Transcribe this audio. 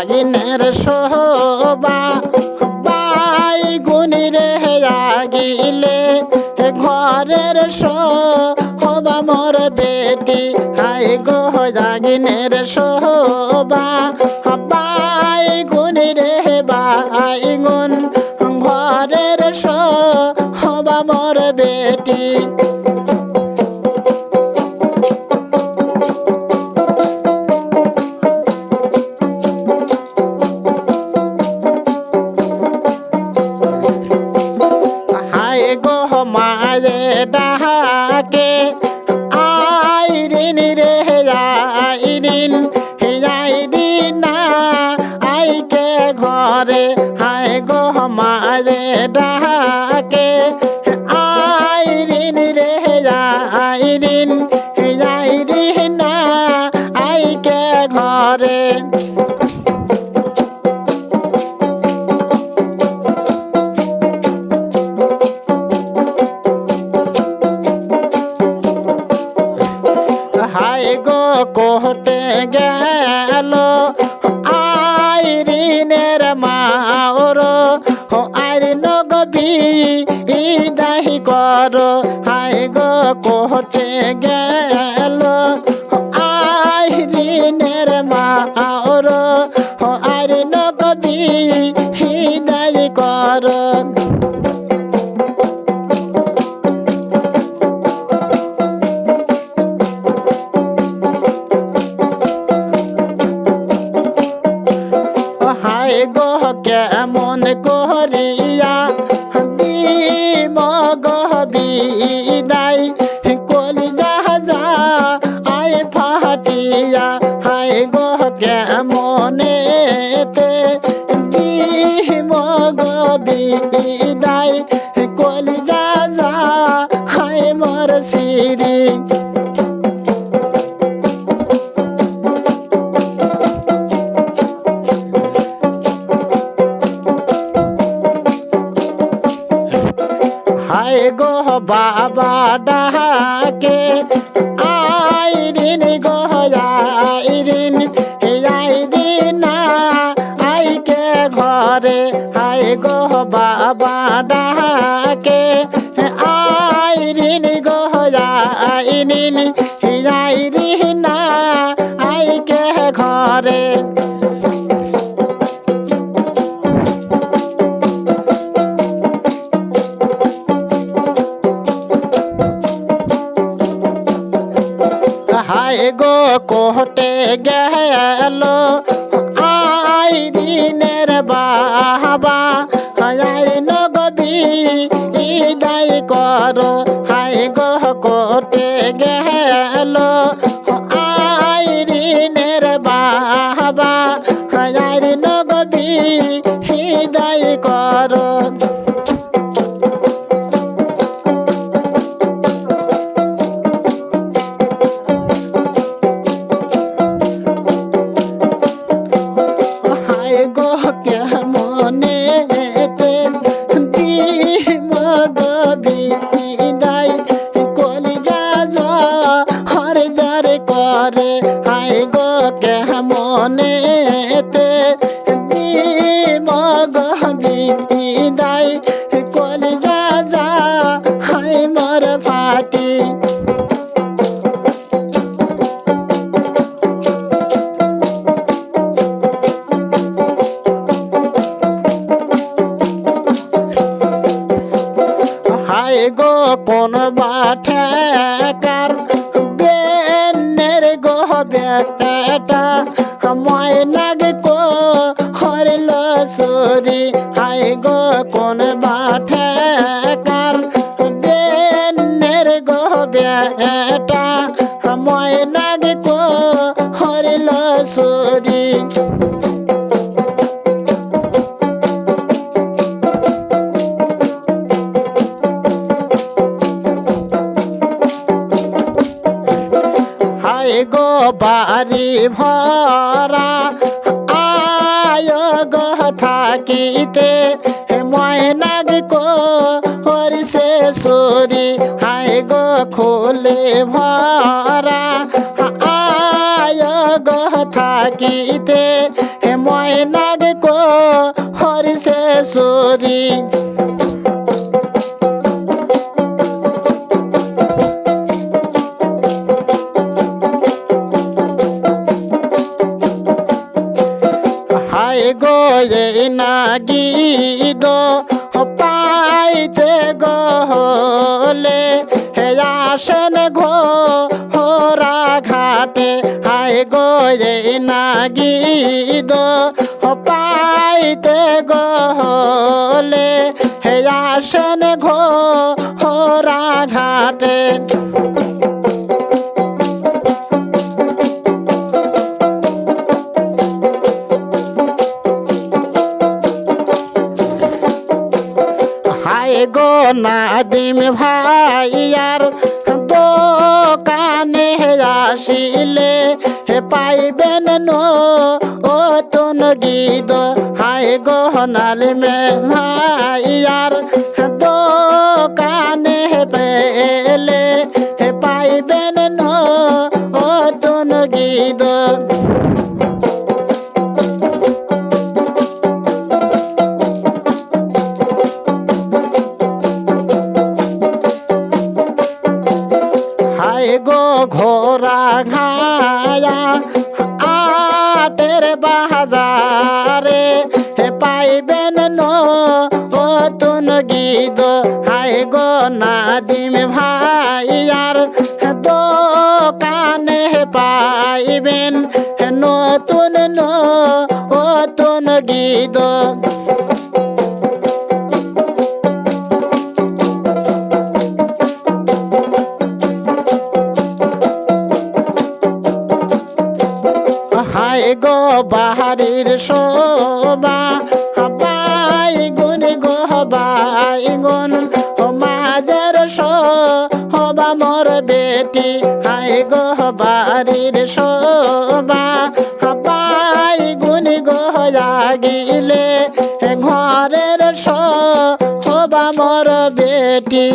জাগিনের শোভা by গুনি রে আগিলে ঘরের শোভা মোর বেটি। High গো জাগিনের শোভা আইরিন রে আইরিন আইরিন না আইকে ঘরে, হায় গো মায়ে ডাকে। আইরিন রে আইরিন আইরিন না কোহটে গেল। আইরিনের মাওর হো আইরিন গবি দাহি কর। হাই গো কোহটে গেল বিদায় কলি যা হায় মোর সিরি হায় গো বাবা ডাকে আইরিন গো আইরিন আইরিন ঘরে হায় গো বাবা ডাকে আইরিন গো আইরিন আইরিন আইকে ঘরে। হায় গো কোহটে গেল আইরিনের বাবা কোটে গেল আইরিনের বাবা করে হাই গো কেমনে গো বেটা ময়নাগ কো। হরল সরি, হায় গো, কোন বাঠাকার বেনের গো বেটা ময়নাগ কো। হরল সরি। বাড়ি ভরা। আয় গো থাকিতে ময়নাগ কো হরিষে সরি, হায় গো খোলে ভরা। আয় গো থাকিতে ময় নাগ কো হরিষে সুরি পাইতে গহলে হে আসেন ঘো, হরা ঘাটে। হাই গোয়ে নাগি দো পাইতে গহলে হে আসেন ঘো, হরা ঘাটে। গো নাদিম ভাইয়ার দোকানে আসিলে হে পাইবেন নো ও তুন গীত। হায় গো নালিমে ভাইয়ার বাজারে হে পাইবেন নো ও তুন গীত। হাই গো নাদিম ভাইয়ার দোকানে পাইবেন নতুন নো ও তুন গীত। গো বাহারির শোভা বাই গুন গো বাই গুন মাঝের হবা মোর বেটি, হায় গো বাড়ির শোভা বাই গুন গো গিলে ঘরের হবা মোর বেটি।